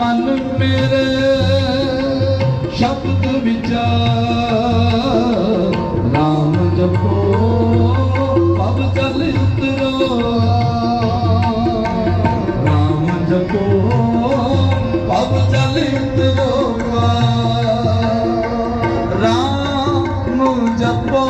ਮਨ ਮੇਰੇ ਸ਼ਬਦ ਵਿਚਾਰ RAM ਜਪੋ, ਪਵ ਚਲ ਉਤਰੋ RAM ਜਪੋ, ਪਵ ਚਲ ਉਤਰੋ RAM ਜਪੋ